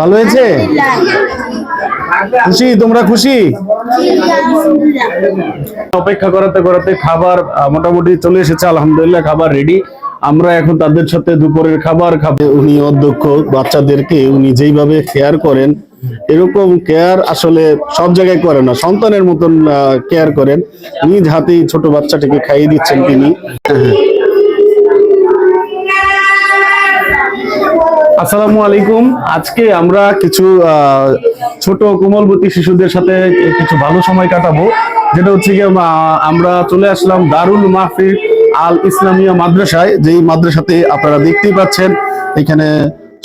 ভালো হয়েছে? খুশি? তোমরা খুশি? অপেক্ষা করাতে করাতে খাবার মোটামুটি চলে এসেছে আলহামদুলিল্লাহ খাবার রেডি আমরা এখন তাদের সাথে দুপুরের খাবার খাবে। উনি অধ্যক্ষ বাচ্চাদেরকে উনি যেইভাবে কেয়ার করেন এরকম কেয়ার আসলে সব জায়গায় করে না সন্তানের মতন কেয়ার করেন। নিজ হাতেই ছোট বাচ্চাটাকে খাইয়ে দিচ্ছেন তিনি। আসসালামু আলাইকুম। আজকে আমরা কিছু ছোট কোমলবতী শিশুদের সাথে কিছু ভালো সময় কাটাবো। যেটা হচ্ছে কি আমরা চলে আসলাম দারুল মাহফির আল ইসলামিয়া মাদ্রাসায়। যেই মাদ্রাসাতে আপনারা দেখতেই পাচ্ছেন, এখানে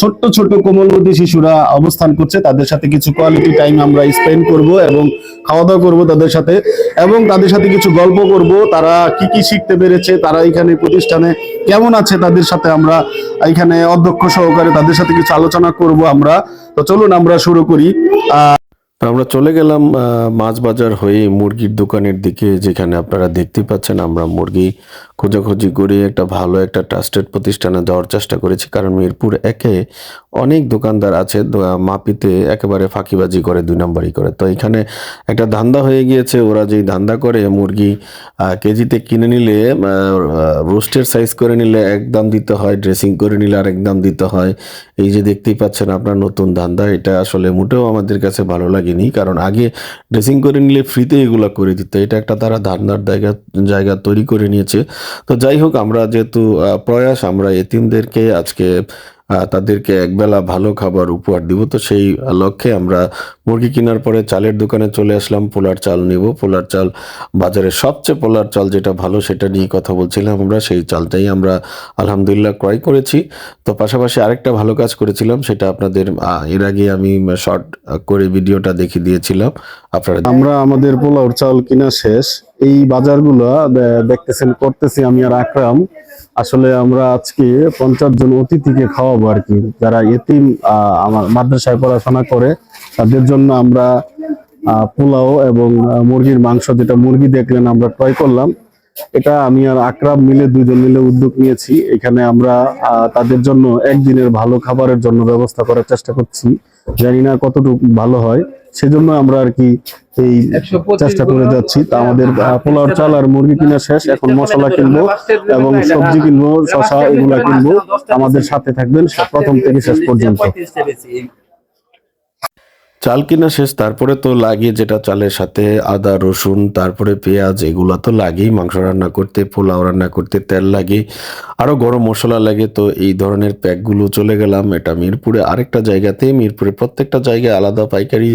ছোট্ট ছোট্ট কোমলবতী শিশুরা অবস্থান করছে, তাদের সাথে কিছু কোয়ালিটি টাইম আমরা স্পেন্ড করব এবং খাওয়া দাওয়া করব তাদের সাথে এবং তাদের সাথে কিছু গল্প করব, তারা কি কি শিখতে পেরেছে, তারা এখানে প্রতিষ্ঠানে কেমন আছে তাদের সাথে আমরা এখানে অধ্যক্ষ সহকারে তাদের সাথে কিছু আলোচনা করব আমরা। তো চলুন আমরা শুরু করি। আমরা চলে গেলাম মাছ বাজার হয়ে মুরগির দোকানের দিকে, যেখানে আপনারা দেখতে পাচ্ছেন আমরা মুরগি খোঁজাখুঁজি করে একটা ভালো একটা ট্রাস্টেড প্রতিষ্ঠানে যাওয়ার চেষ্টা করেছি, কারণ মিরপুর একে অনেক দোকানদার আছে মাপিতে একেবারে ফাঁকিবাজি করে, দুই নম্বরই করে। তো এখানে একটা ধান্দা হয়ে গিয়েছে, ওরা যেই ধান্দা করে, মুরগি কেজিতে কিনে নিলে রোস্টের সাইজ করে নিলে এক দাম দিতে হয় ড্রেসিং করে নিলে আরেক দাম দিতে হয়। এই যে দেখতেই পাচ্ছেন আপনার নতুন ধান্দা, এটা আসলে মোটেও আমাদের কাছে ভালো লাগেনি, কারণ আগে ড্রেসিং করে নিলে ফ্রিতে এগুলো করে দিত। এটা একটা তারা ধান্দার জায়গা জায়গা তৈরি করে নিয়েছে। তো যাই হোক আমরা যেহেতু প্রয়াস আমরা এতিমদেরকে আজকে তাদেরকে একবেলা ভালো খাবার উপহার দিব। তো সেই লক্ষ্যে আমরা মুরগি কেনার পরে চালের দোকানে চলে আসলাম, পোলার চাল নিব। পোলার চাল বাজারে সবচেয়ে পোলার চাল যেটা ভালো সেটা নিয়ে কথা বলছিলাম আমরা, সেই চালটাই আমরা আলহামদুলিল্লাহ ক্রয় করেছি। তো পাশাপাশি আরেকটা ভালো কাজ করেছিলাম, সেটা আপনাদের এর আগে আমি শর্ট করে ভিডিওটা দেখিয়ে দিয়েছিলাম। আপনারা আমরা আমাদের পোলাওর চাল কিনা শেষ। এই বাজারগুলো দেখতেছেন, করতেছি আমি আর আকরাম। আসলে আমরা আজকে পঞ্চাশ জন অতিথিকে খাওয়াবো আর কি, যারা এতিম আমার মাদ্রাসায় পড়াশোনা করে, তাদের জন্য আমরা পোলাও এবং মুরগির মাংস, যেটা মুরগি দেখলেন আমরা ক্রয় করলাম, এটা আমি আর আকরাম মিলে দুজন মিলে উদ্যোগ নিয়েছি, এখানে আমরা তাদের জন্য একদিনের ভালো খাবারের জন্য ব্যবস্থা করার চেষ্টা করছি, জানি না কতটুকু ভালো হয় সেজন্য আমরা আর কি এই চেষ্টা করে যাচ্ছি। তা আমাদের পোলাও চাল আর মুরগি কিনা শেষ। এখন মশলা কিনবো এবং সবজি কিনবো শশা এগুলা কিনবো। আমাদের সাথে থাকবেন প্রথম থেকে শেষ পর্যন্ত। চাল কিনা শেষ, তারপরে তো লাগে যেটা চালের সাথে আদা, রসুন, তারপরে পেঁয়াজ, এগুলো তো লাগেই, মাংস রান্না করতে, পোলাও রান্না করতে তেল লাগে আরও গরম মশলা লাগে, তো এই ধরনের প্যাকগুলো চলে গেলাম এটা মিরপুরে। আরেকটা জায়গাতে, মিরপুরে প্রত্যেকটা জায়গায় আলাদা পাইকারি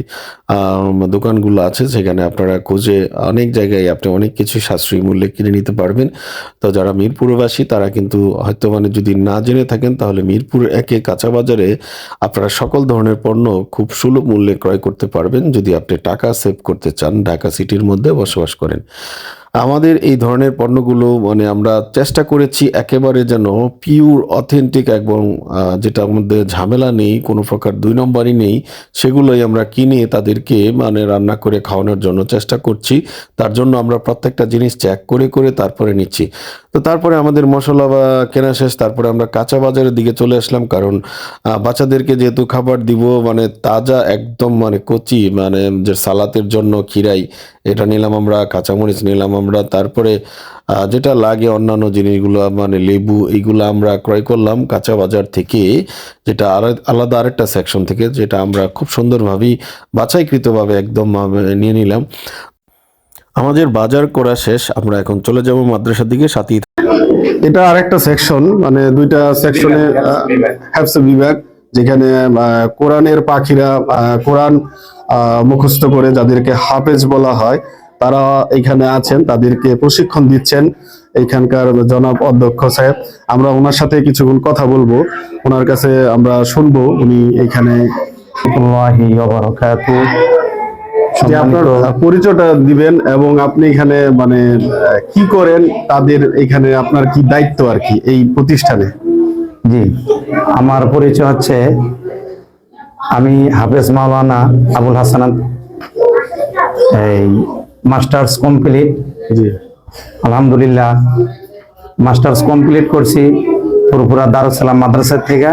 দোকানগুলো আছে, সেখানে আপনারা খুঁজে অনেক জায়গায় আপনি অনেক কিছু সাশ্রয়ী মূল্যে কিনে নিতে পারবেন। তো যারা মিরপুরবাসী, তারা কিন্তু হয়তো মানে যদি না জেনে থাকেন, তাহলে মিরপুর একে কাঁচা বাজারে আপনারা সকল ধরনের পণ্য খুব সুলভ মূল্যে ক্রয় করতে পারবেন। যদি আপনি টাকা সেভ করতে চান ঢাকা সিটির মধ্যে বসবাস করেন। আমাদের এই ধরনের পণ্যগুলো মানে আমরা চেষ্টা করেছি একেবারে যেন পিওর অথেন্টিক এবং যেটার মধ্যে ঝামেলা নেই, কোনো প্রকার দুই নম্বরই নেই, সেগুলোই আমরা কিনে তাদেরকে মানে রান্না করে খাওয়ানোর জন্য চেষ্টা করছি। তার জন্য আমরা প্রত্যেকটা জিনিস চেক করে করে তারপরে নিচ্ছি। তো তারপরে আমাদের মশলা বা কেনা শেষ, তারপরে আমরা কাঁচা বাজারের দিকে চলে আসলাম, কারণ বাচ্চাদেরকে যেহেতু খাবার দিব মানে তাজা একদম মানে কচি মানে যে সালাতের জন্য খিরাই, এটা নিলাম আমরা, কাঁচামরিচ নিলাম আমরা, তারপরে যেটা লাগে অন্যান্য জিনিসগুলো মানে লেবু, এইগুলো আমরা ক্রয় করলাম কাঁচা বাজার থেকে, যেটা আলাদা আরেকটা সেকশন থেকে, যেটা আমরা খুব সুন্দরভাবেই বাছাইকৃতভাবে একদম নিয়ে নিলাম। আমাদের বাজার করা শেষ, আমরা এখন চলে যাব মাদ্রাসার দিকে সাথী এটা আরেকটা সেকশন মানে দুইটা সেকশনে হ্যাফস বিভাগ, যেখানে কোরআনের পাখিরা কোরআন মুখস্থ করে যাদেরকে হাফেজ বলা হয় তারা এখানে আছেন তাদেরকে প্রশিক্ষণ দিচ্ছেন এখানকার জনাব অধ্যক্ষ সাহেব। আমরা ওনার সাথে কিছুক্ষণ কথা বলব। ওনার কাছে আমরা শুনব উনি এখানে। পরিচয়টা দিবেন এবং আপনি এখানে মানে কি করেন তাদের এখানে আপনার কি দায়িত্ব আর কি এই প্রতিষ্ঠানে? জি আমার পরিচয় হচ্ছে আমি হাফেজ মাওলানা আবুল হাসান। এই মাস্টার্স কমপ্লিট জি। আলহামদুলিল্লাহ মাস্টার্স কমপ্লিট করছি পুরোপুরা দারুসালাম মাদ্রাসা থেকে।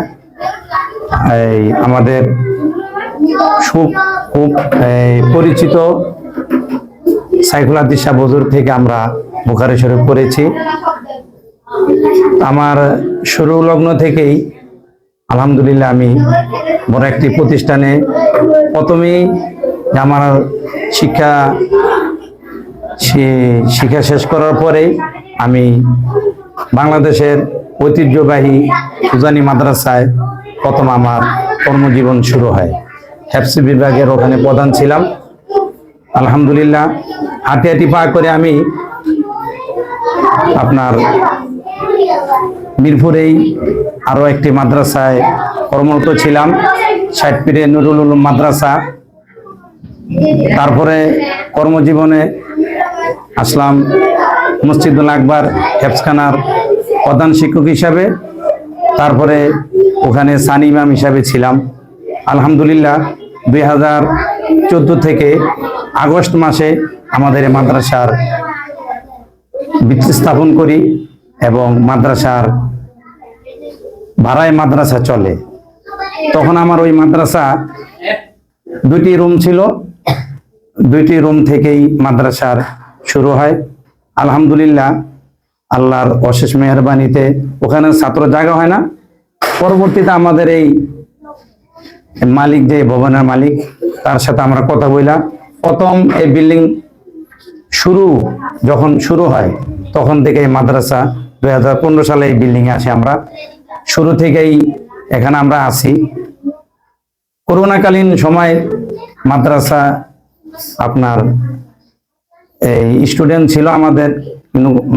এই আমাদের খুব খুব পরিচিত সাইকুল দিশা বজুর থেকে আমরা বুখারি শরীফ পড়েছি। আমার শুরু লগ্ন থেকেই আলহামদুলিল্লাহ আমি বড় একটি প্রতিষ্ঠানে প্রথমেই আমার শিক্ষা শি- শিক্ষা শেষ করার পরে আমি বাংলাদেশের ঐতিহ্যবাহী উজানি মাদ্রাসায় প্রথম আমার কর্মজীবন শুরু হয়। হ্যাপসি বিভাগের ওখানে প্রধান ছিলাম। আলহামদুলিল্লাহ হাঁটি হাঁটি পা করে আমি আপনার মিরপুরেই আরও একটি মাদ্রাসায় কর্মরত ছিলাম ষাটপিরে নুরুল মাদ্রাসা। তারপরে কর্মজীবনে আসলাম মসজিদুল আকবর হেফসখানার প্রধান শিক্ষক হিসাবে। তারপরে ওখানে সানি ইমাম হিসাবে ছিলাম। আলহামদুলিল্লাহ দুই হাজার চোদ্দ থেকে আগস্ট মাসে আমাদের মাদ্রাসার ভিত্তি স্থাপন করি এবং মাদ্রাসার ভাড়ায় মাদ্রাসা চলে। তখন আমার ওই মাদ্রাসা দুইটি রুম ছিল। দুইটি রুম থেকেই মাদ্রাসার শুরু হয়। আলহামদুলিল্লাহ, আল্লাহর অশেষ মেহরবানিতে ওখানে ছাত্র জায়গা হয় না। পরবর্তীতে আমাদের এই মালিক যে ভবনের মালিক, তার সাথে আমরা কথা বললাম। প্রথম এই বিল্ডিং শুরু যখন শুরু হয়, তখন থেকে মাদ্রাসা দুই হাজার পনেরো সালে এই বিল্ডিং এ আসি আমরা। শুরু থেকেই এখানে আমরা আসি করোনাকালীন সময় মাদ্রাসা আপনার এই স্টুডেন্ট ছিল আমাদের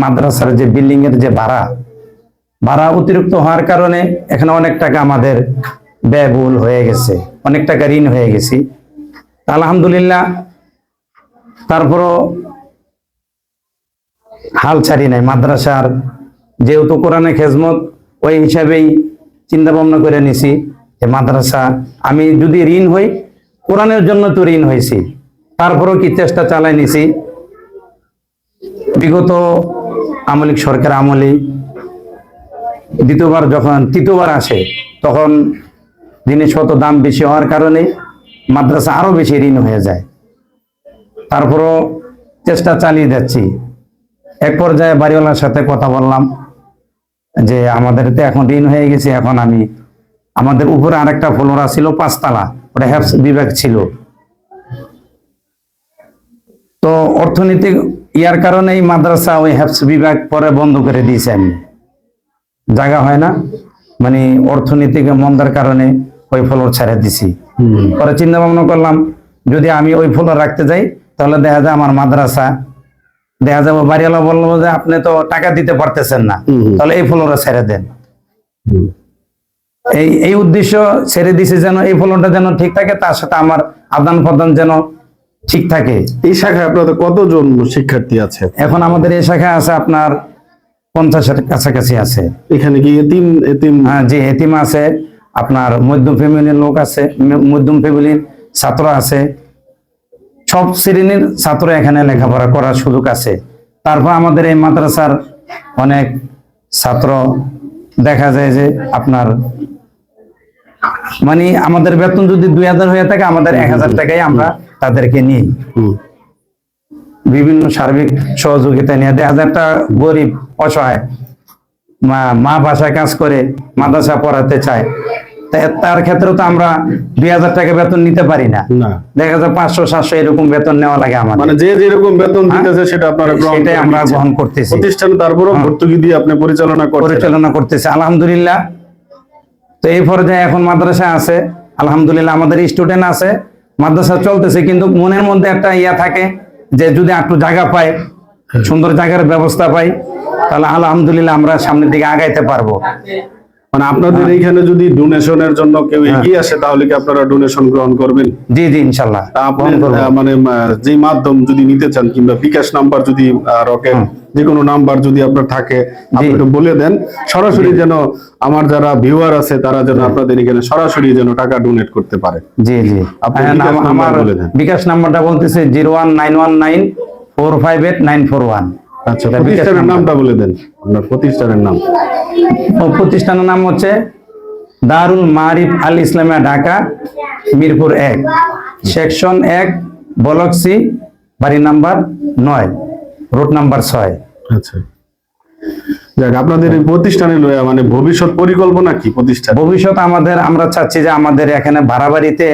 মাদ্রাসার যে বিল্ডিং এর যে ভাড়া ভাড়া অতিরিক্ত হওয়ার কারণে এখানে অনেক টাকা আমাদের ব্যয়বহুল হয়ে গেছে, অনেক টাকা ঋণ হয়ে গেছি। আলহামদুলিল্লাহ, তারপরও হাল ছাড়ি নাই। মাদ্রাসার যেহেতু কোরআনে খেজমত, ওই হিসাবেই চিন্তা ভাবনা করে নিছি যে মাদ্রাসা, আমি যদি ঋণ হই, কোরআনের জন্য তো ঋণ হয়েছি তারপরেও কি চেষ্টা চালাই নিছি। বিগত আমলিক সরকার আমলে দ্বিতীয়বার যখন তৃতীয়বার আসে, তখন জিনিসপত্র দাম বেশি হওয়ার কারণে মাদ্রাসা আরও বেশি ঋণ হয়ে যায়। তারপরও চেষ্টা চালিয়ে যাচ্ছি। এক পর্যায়ে বাড়িওয়ালার সাথে কথা বললাম যে, আমাদের তো এখন ঋণ হয়ে গেছে, এখন আমি, আমাদের উপরে আরেকটা ফ্লোরা ছিল পাঁচতলা, ওটা হ্যাপস বিভাগ ছিল। তো অর্থনৈতিক ইয়ার কারণে এই মাদ্রাসা ওই হ্যাপস বিভাগ পরে বন্ধ করে দিয়েছে আমি। জায়গা হয় না মানে অর্থনৈতিক মন্দার কারণে ওই ফ্লোর ছেড়ে দিছি। পরে চিন্তা ভাবনা করলাম যদি আমি ওই ফ্লোর রাখতে যাই তাহলে দেখা যায় আমার মাদ্রাসা দেখা যাবে বাড়িওয়ালা বলল যে আপনি তো টাকা দিতে পারতেছেন না। তাহলে এই ফ্লোরে ছেড়ে দেন। এই এই উদ্দেশ্য ছেড়ে দিছে যেন এই ফলনটা যেন ঠিক থাকে তার সাথে আমার আদান প্রদান যেন ঠিক থাকে। এই শাখায় আপনাদের কতজন শিক্ষার্থী আছে? এখন আমাদের এই শাখায় আছে আপনার পঞ্চাশের কাছাকাছি আছে। এখানে কি এতিম এতিম? হ্যাঁ যে এতিম আছে আপনার মধ্যম ফ্যামিলির লোক আছে মধ্যম ফ্যামিলির ছাত্র আছে। সব শ্রেণির ছাত্র এখানে লেখাপড়া করার সুযোগ আছে। তারপর আমাদের এই মাদ্রাসার অনেক ছাত্র দেখা যায় যে আপনার মানে আমাদের বেতন যদি দুই হাজার হয়ে থাকে আমাদের এক হাজার টাকাই আমরা তাদেরকে হুম, বিভিন্ন সার্বিক সহযোগিতা নিয়ে। দেড় হাজারটা গরিব অসহায় মা মা বাসায় কাজ করে মাদ্রাসা পড়াতে চায়। তার ক্ষেত্রে তো আমরা দুই হাজার টাকা বেতন নিতে পারি না। দেখা যায় পাঁচশো সাতশো এরকম বেতন নেওয়া লাগে আমাদের। মানে যে যেরকম বেতন দিতেছে সেটা আপনারা সেটাই আমরা গ্রহণ করতেছি। প্রতিষ্ঠান তারপরও ভর্তুকি দিয়ে আপনি পরিচালনা পরিচালনা করতেছে আলহামদুলিল্লাহ। তো এই পর্যায়ে এখন মাদ্রাসা আছে আলহামদুলিল্লাহ। আমাদের স্টুডেন্ট আছে মাদ্রাসা চলতেছে কিন্তু মনের মধ্যে একটা ইয়া থাকে যে যদি একটু জায়গা পাই সুন্দর জায়গার ব্যবস্থা পাই তাহলে আলহামদুলিল্লাহ আমরা সামনের দিকে আগাইতে পারব। মানে আপনাদের এইখানে যদি ডোনেশনের জন্য কেউ এগিয়ে আসে তাহলে কি আপনারা ডোনেশন গ্রহণ করবেন? জি জি ইনশাল্লাহ। আপনি মানে যে মাধ্যম যদি নিতে চান কিংবা বিকাশ নাম্বার যদি রকেট যে কোনো নাম্বার যদি আপনার থাকে আপনি একটু বলে দেন। সরাসরি যেন আমার যারা ভিউয়ার আছে তারা যেন আপনাদের এখানে সরাসরি যেন টাকা ডোনেট করতে পারে। জি জি। আপনি হ্যাঁ, আমার বলে দেন। বিকাশ নাম্বারটা বলতেছে zero one nine one nine four five eight nine four one. আচ্ছা প্রতিষ্ঠানের। নামটা বলে দেন। আপনার প্রতিষ্ঠানের নাম। প্রতিষ্ঠানের নাম হচ্ছে দারুল মারিফ আল ইসলামিয়া ঢাকা মিরপুর এক। সেকশন এক ব্লক সি বাড়ি নাম্বার নয়। রোড নাম্বার ছয়। আচ্ছা। যাক আপনাদের এই প্রতিষ্ঠানে লইয়া মানে ভবিষ্যৎ পরিকল্পনা কি প্রতিষ্ঠান? ভবিষ্যৎ আমাদের আমরা চাচ্ছি যে আমাদের এখানে ভাড়া বাড়িতে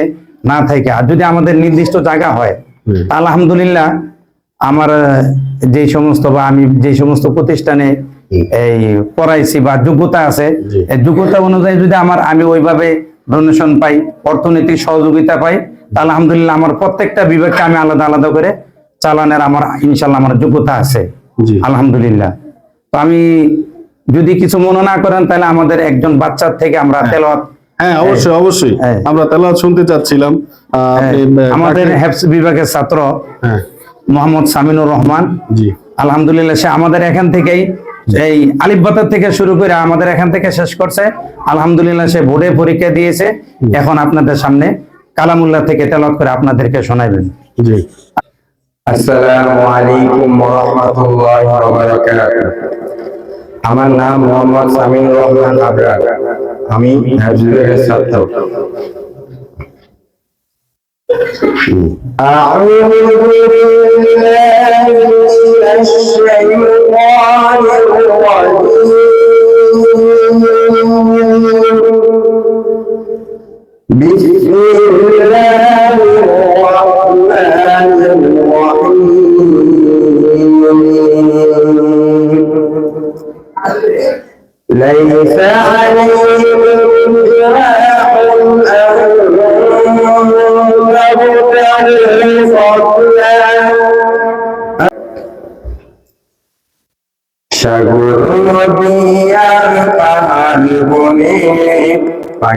না থাকে আর যদি আমাদের নির্দিষ্ট জায়গা হয় আলহামদুলিল্লাহ আমার যে সমস্ত বা আমি যে সমস্ত প্রতিষ্ঠানে এই পড়াইছি বা যোগ্যতা আছে যোগ্যতা অনুযায়ী যদি আমার আমি ওইভাবে ডোনেশন পাই অর্থনৈতিক সহযোগিতা পাই আলহামদুলিল্লাহ আমার প্রত্যেকটা বিভাগকে আমি আলাদা আলাদা করে চালানোর আমার ইনশাল্লাহ আমার যোগ্যতা আছে। আলহামদুলিল্লাহ। তো আমি যদি কিছু মনে না করেন তাহলে আমাদের একজন বাচ্চার থেকে আমরা তেলত হ্যাঁ অবশ্যই অবশ্যই। হ্যাঁ। আমরা শুনতে চাচ্ছিলাম। আমাদের হেফস বিভাগের ছাত্র হ্যাঁ। মোহাম্মদ সামিনুর রহমান। জি। আলহামদুলিল্লাহ সে আমাদের এখান থেকেই এই আলিফবাতার থেকে শুরু করে আমাদের এখান থেকে শেষ করছে। আলহামদুলিল্লাহ সে বোর্ডে পরীক্ষা দিয়েছে। এখন আপনাদের সামনে কালামুল্লাহ থেকে তেলত করে আপনাদেরকে শোনাবেন জি। আসসালামু আলাইকুম ওয়া রাহমাতুল্লাহি ওয়া বারাকাতুহু আমার নাম মোহাম্মদ সামিনুর রহমান আবরার আমি হাজবের ছাত্র أعوذ بالله من الشيطان الرجيم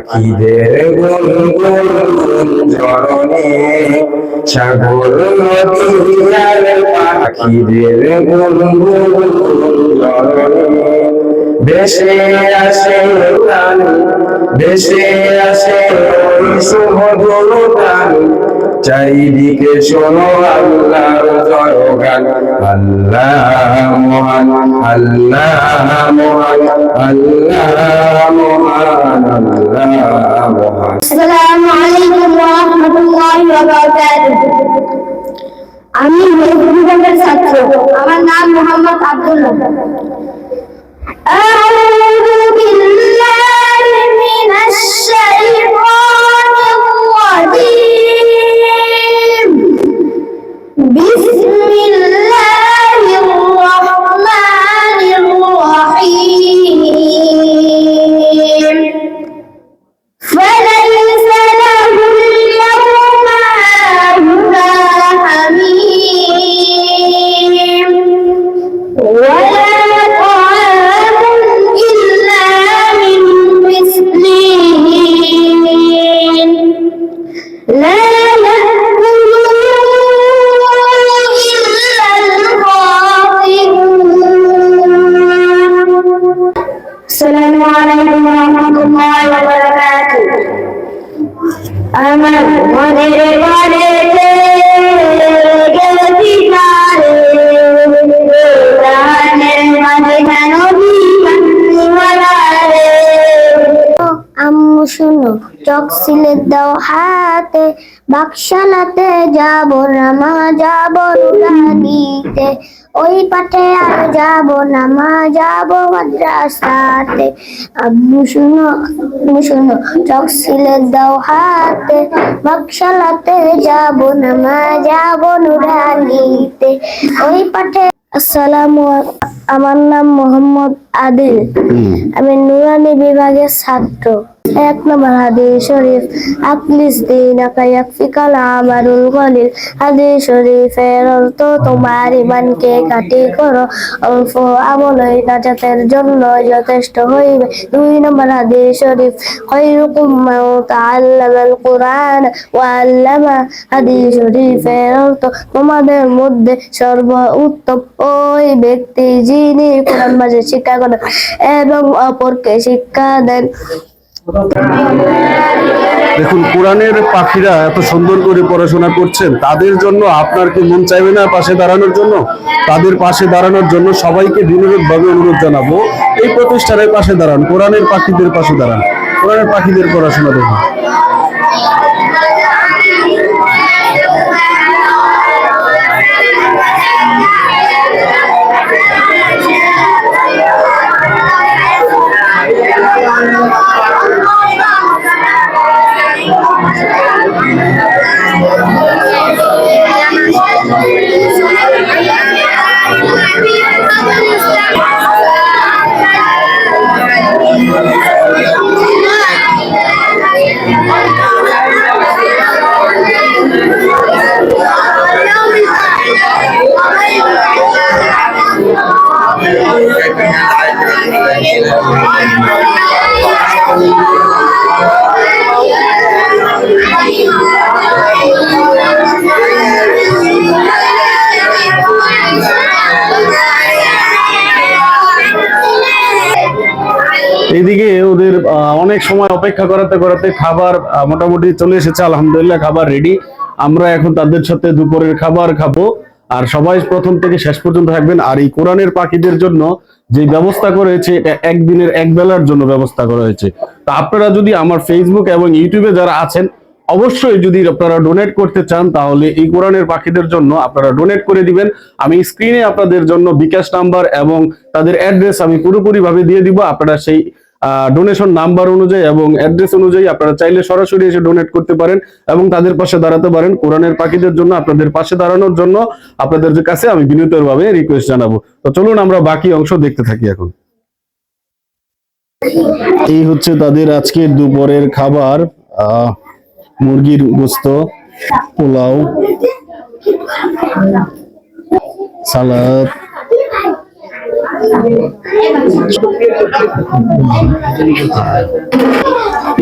পাখিদের গুনগুন চরণে সাগর নদিয়ার পাখিদের গুনগুন চরণে বেশে আসে গান বেশে আসে শুভ চারিদিকে শোনো আল্লাহর জয়গান আল্লাহ মহান আল্লাহ মহান আল্লাহ মহান আল্লাহ মহান আসসালামু আলাইকুম ওয়া রাহমাতুল্লাহি ওয়া বারাকাতুহু আমি বিভাগের ছাত্র আমার নাম মোহাম্মদ আব্দুল্লাহ أعوذ بالله من الشيطان الرجيم শুনো চকসিলে দাও হাতে বাক্সালাতে যাব না মা যাব দিতে ওই পাঠে আর যাব না, মা, যাব মাদ্রাসাতে। আব্বু, শুনো আব্বু, শুনো চক সিলে দাও হাতে বাক্সালাতে যাব না, মা, যাব নুরানিতে। ওই পাঠে আসসালামু আ- আমার নাম মোহাম্মদ আদিল। আমি নুরানি বিভাগের ছাত্র। এক নম্বর হাদিস শরীফ আকলিস দিন ইয়াকফিকাল আমারুল কলিল হাদিস শরীফের অর্থ তোমার ইমানকে কাটি করো। অল্প আমলই নাজাতের জন্য যথেষ্ট হইবে। দুই নম্বর হাদিস শরীফ খৈরুকুম মান তাআল্লামাল কুরআন ওয়া আল্লামা। হাদিস শরীফের অর্থ তোমাদের মধ্যে সর্ব উত্তম ওই ব্যক্তি যিনি কোরআন মাঝে শিক্ষা করেন এবং অপরকে শিক্ষা দেন। দেখুন, কোরআনের পাখিরা এত সুন্দর করে পড়াশোনা করছেন, তাদের জন্য আপনার কি মন চাইবে না পাশে দাঁড়ানোর জন্য? তাদের পাশে দাঁড়ানোর জন্য সবাইকে বিনোদন ভাবে অনুরোধ জানাব, এই প্রতিষ্ঠানের পাশে দাঁড়ান, কোরআনের পাখিদের পাশে দাঁড়ান, কোরআনের পাখিদের পড়াশোনা দেখুন। এইদিকে ওদের অনেক সময় অপেক্ষা করাতে করাতে খাবার মোটামুটি চলে এসেছে, আলহামদুলিল্লাহ, খাবার রেডি আমরা এখন তাদের সাথে দুপুরের খাবার খাব। আর সবাই প্রথম থেকে শেষ পর্যন্ত থাকবেন। আর এই কোরআনের পাখিদের জন্য যে ব্যবস্থা করা হয়েছে, এটা একদিনের এক বেলার জন্য ব্যবস্থা করা হয়েছে। তা আপনারা যদি আমার ফেসবুক এবং ইউটিউবে যারা আছেন, অবশ্যই যদি আপনারা ডোনেট করতে চান, তাহলে এই কোরআনের পাখিদের জন্য আপনারা ডোনেট করে দিবেন। আমি স্ক্রিনে আপনাদের জন্য বিকাশ নাম্বার এবং তাদের অ্যাড্রেস আমি পুরোপুরি ভাবে দিয়ে দিব। আপনারা সেই ডোনেশন নাম্বার অনুযায়ী এবং অ্যাড্রেস অনুযায়ী আপনারা চাইলে সরাসরি এসে ডোনেট করতে পারেন এবং তাদের পাশে দাঁড়াতে পারেন। কোরআনের পাখিদের জন্য, আপনাদের পাশে দাঁড়ানোর জন্য আপনাদের কাছে আমি বিনীতভাবে রিকোয়েস্ট জানাব। তো চলুন আমরা বাকি অংশ দেখতে থাকি এখন। এই হচ্ছে তাদের আজকের দুপুরের খাবার মুরগির গোস্ত, পোলাও, সালাদ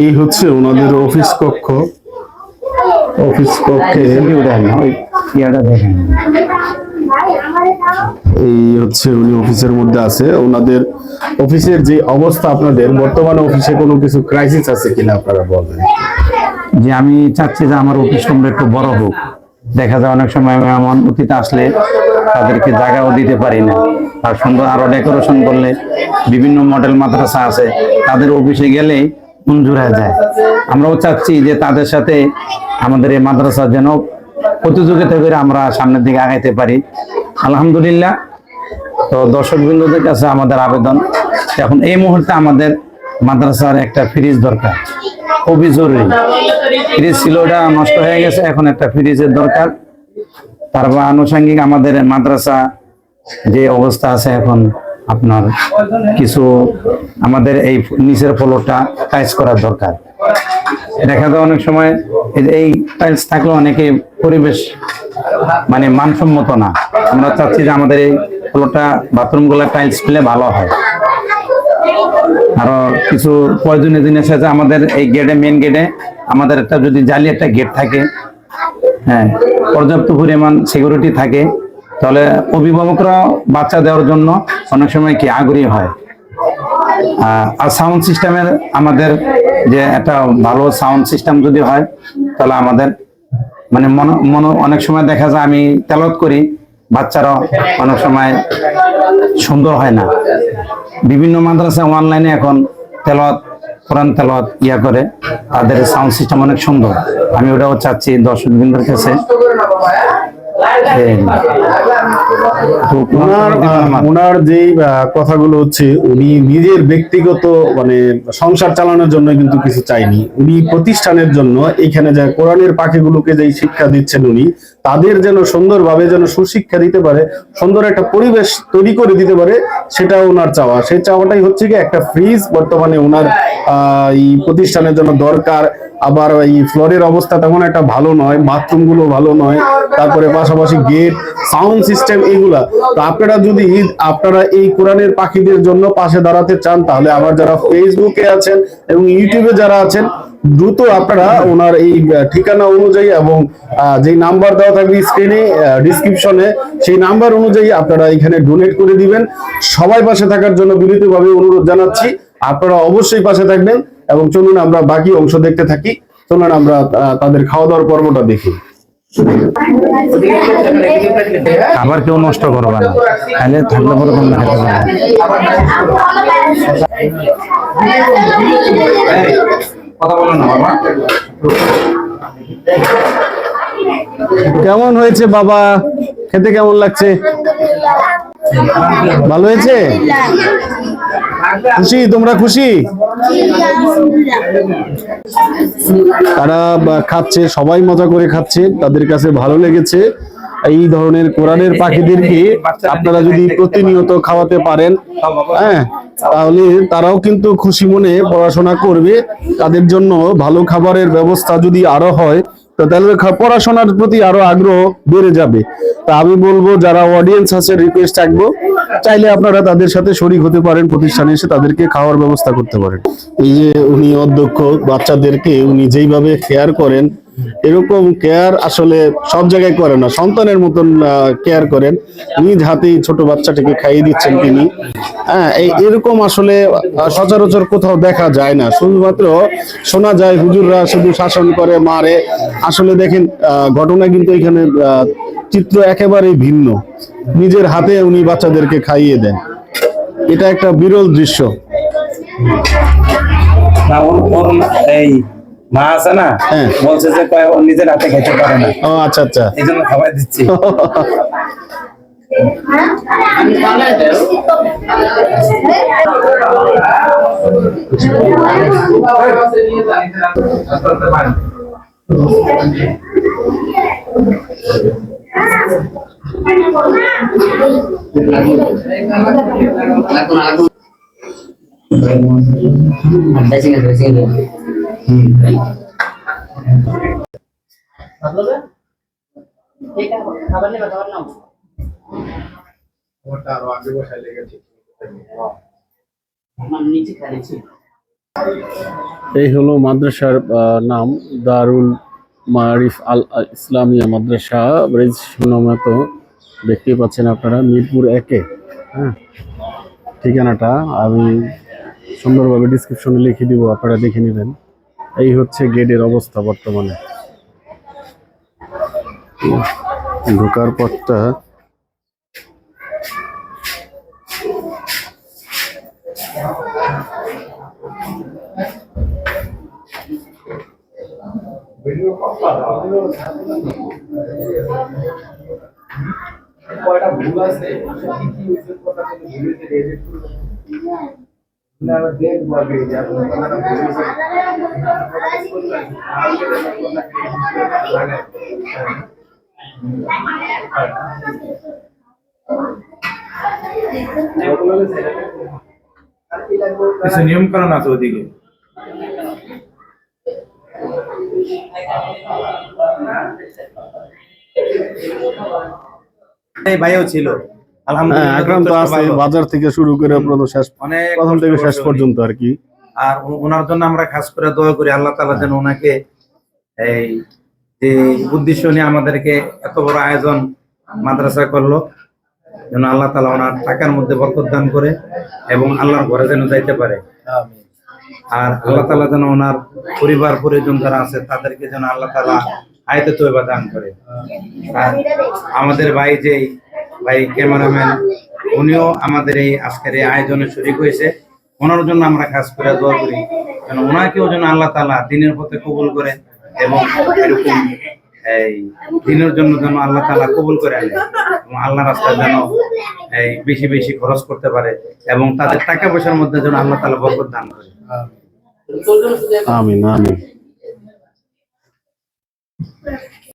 এই হচ্ছে ওনাদের অফিস কক্ষ। অফিস কক্ষে এই হচ্ছে উনি অফিসের মধ্যে আছে। ওনাদের অফিসের যে অবস্থা আপনাদের বর্তমানে অফিসে কোনো কিছু ক্রাইসিস আছে কিনা আপনারা বলবেন যে আমি চাচ্ছি যে আমার অফিস রুমটা একটু বড় হোক। দেখা যায় অনেক সময় এমন অতীত আসলে তাদেরকে জায়গাও দিতে পারি না। আর সুন্দর আরও ডেকোরেশন করলে বিভিন্ন মডেল মাদ্রাসা আছে, তাদের অফিসে গেলে মঞ্জুর হয়ে যায়। আমরাও চাচ্ছি যে তাদের সাথে আমাদের এই মাদ্রাসা যেন প্রতিযোগিতা করে আমরা সামনের দিকে আগাইতে পারি। আলহামদুলিল্লাহ। তো দর্শক বিন্দুদের কাছে আমাদের আবেদন। এখন এই মুহূর্তে আমাদের মাদ্রাসার একটা ফ্রিজ দরকার। খুবই জরুরি। ফ্রিজ ছিল, ওটা নষ্ট হয়ে গেছে, এখন একটা ফ্রিজের দরকার। তারপর আনুষঙ্গিক আমাদের মাদ্রাসা যে অবস্থা আছে এখন, আপনার কিছু আমাদের এই নিচের ফ্লোরটা টাইস করার দরকার। দেখা যায় অনেক সময় এই টাইলস থাকলে অনেকে পরিবেশ মানে মানসম্মত না। আমরা চাচ্ছি যে আমাদের এই ফ্লোরটা বাথরুমগুলো টাইলস দিলে ভালো হয়। আরও কিছু প্রয়োজনীয় জিনিস আছে, আমাদের এই গেটে মেন গেটে আমাদের একটা যদি জালি একটা গেট থাকে হ্যাঁ পর্যাপ্ত পরিমাণ সিকিউরিটি থাকে, তাহলে অভিভাবকরা বাচ্চা দেওয়ার জন্য অনেক সময় কি আগ্রহী হয়। আর সাউন্ড সিস্টেমের আমাদের যে একটা ভালো সাউন্ড সিস্টেম যদি হয়, তাহলে আমাদের মানে মনে মনে অনেক সময় দেখা যায় আমি তেলত করি বাচ্চারা অনেক সময় সুন্দর হয় না। বিভিন্ন মাদ্রাসা অনলাইনে এখন তেলত কোরআন তেলত ইয়া করে। তাদের সাউন্ড সিস্টেম অনেক সুন্দর। আমি ওটাও চাচ্ছি দর্শক বিন্দুর কাছে ওনার ওনার কথাগুলো হচ্ছে, উনি নিজের ব্যক্তিগত মানে সংসার চালানোর জন্য কিন্তু কিছু চাইনি। উনি প্রতিষ্ঠানের জন্য এখানে যে কোরআনের পাখিগুলোকে যেই শিক্ষা দিচ্ছেন উনি, তাদের যেন সুন্দরভাবে যেন সুশিক্ষা দিতে পারে, সুন্দর একটা পরিবেশ তৈরি করে দিতে পারে, সেটা ওনার চাওয়া। সেই চাওয়াটাই হচ্ছে কি একটা ফ্রিজ বর্তমানে ওনার এই প্রতিষ্ঠানের জন্য দরকার। আবার এই ফ্লোরের অবস্থা তেমন একটা ভালো নয় বাথরুমগুলো ভালো নয়, তারপরে পাশাপাশি গেট সাউন্ড সিস্টেম এগুলা। তো আপনারা যদি আপনারা এই কোরআনের পাখিদের জন্য পাশে দাঁড়াতে চান, তাহলে আমার যারা ফেসবুকে আছেন এবং ইউটিউবে যারা আছেন, দ্রুত আপনারা ওনার এই ঠিকানা অনুযায়ী এবং যেই নাম্বার দেওয়া থাকবে স্ক্রিনে ডিসক্রিপশনে সেই নাম্বার অনুযায়ী আপনারা এখানে ডোনেট করে দিবেন। সবাই পাশে থাকার জন্য বিনীতভাবে অনুরোধ জানাচ্ছি। আপনারা অবশ্যই পাশে থাকবেন। এবং চলুন আমরা বাকি অংশ দেখতে থাকি। চলুন আমরা তাদের খাওয়া দাওয়ার পর্বটা দেখি। খাবার কেউ নষ্ট করবে না। খাইলে থাকলে পরে তোমরা খেতে পারবে কথা বলো না। বাবা কেমন হয়েছে বাবা? খেতে কেমন লাগছে? ভালো হয়েছে? খুশি? তোমরা খুশি? তারা খাচ্ছে, সবাই মজা করে খাচ্ছে, তাদের কাছে ভালো লেগেছে। এই ধরনের কোরআনের পাখিদেরকে আপনারা যদি প্রতিনিয়ত খাওয়াতে পারেন হ্যাঁ তাহলে তারাও কিন্তু খুশি মনে পড়াশোনা করবে। তাদের জন্য ভালো খাবারের ব্যবস্থা যদি আরও হয় তো তাহলে পড়াশোনার প্রতি আরও আগ্রহ বেড়ে যাবে। তা আমি বলব, যারা অডিয়েন্স আছে রিকোয়েস্ট থাকব, চাইলে আপনারা তাদের সাথে শরিক হতে পারেন, প্রতিষ্ঠানে এসে তাদেরকে খাওয়ার ব্যবস্থা করতে পারেন। এই যে উনি অধ্যক্ষ, বাচ্চাদেরকে উনি যেইভাবে কেয়ার করেন এরকম কেয়ার আসলে সব জায়গায় করে না। সন্তানের মতন কেয়ার করেন। নিজ হাতেই ছোট বাচ্চাটাকে খাইয়ে দিচ্ছেন তিনি। হ্যাঁ এরকম আসলে সচরাচর কোথাও দেখা যায় না। শুধুমাত্র শোনা যায় হুজুররা শুধু শাসন করে, মারে। আসলে দেখেন ঘটনা কিন্তু এখানে চিত্র একেবারেই ভিন্ন। নিজের হাতে উনি বাচ্চাদেরকে খাইয়ে দেন। এটা একটা বিরল দৃশ্য। এই মা আছে না হ্যাঁ। বলছে যে নিজের হাতে খেতে পারে না। ও আচ্ছা আচ্ছা। এই জন্য খাবার দিচ্ছি। এই হলো মাদ্রাসার নাম দারুল মারিফ আল ইসলামিয়া মাদ্রাসা। রেজিস্ট্রেশন মতো দেখতেই পাচ্ছেন আপনারা, মিরপুর একে হ্যাঁ? ঠিকানাটা আমি সুন্দরভাবে ডিসক্রিপশনে লিখে দিব, আপনারা দেখে নেবেন। এই হচ্ছে গেটের অবস্থা বর্তমানে। ঢোকার পথটা কয়টা ভুল আছে? কি কি কিছু নিয়ম কারণ আছে ওদিকে এই ভাইও ছিল হ্যাঁ আলহামদুলিল্লাহ আকরাম তো আছে বাজার থেকে শুরু করে প্রথম শেষ অনেক প্রথম থেকে শেষ পর্যন্ত আর কি। আর ওনার জন্য আমরা খাস করে দোয়া করি আল্লাহ তালা যেন ওনাকে এই যে উদ্দেশ্য নিয়ে আমাদেরকে এত বড় আয়োজন মাদ্রাসা করল যেন আল্লাহ তালা ওনার টাকার মধ্যে বরকত দান করে এবং আল্লাহর ঘরে যেন যাইতে পারে। আর আল্লাহ তালা যেন ওনার পরিবার পরিজন যারা আছে তাদেরকে যেন আল্লাহ তালা আয়তে তৈবা দান করে। আর আমাদের ভাই যে ভাই ক্যামেরাম্যান, উনিও আমাদের এই আজকের এই আয়োজনে শরিক হয়েছে। ওনার জন্য আমরা কাজ করে দোয়া করি। যেন ওনাকেও যেন আল্লাহ তালা দিনের পথে কবুল করে এবং এরকম এই দিনের জন্য যেন আল্লাহ তালা কবুল করে আনে এবং আল্লাহ রাস্তায় যেন এই বেশি বেশি খরচ করতে পারে এবং তাদের টাকা পয়সার মধ্যে যেন আল্লাহ তালা বরকত দান করে। আমিন আমিন।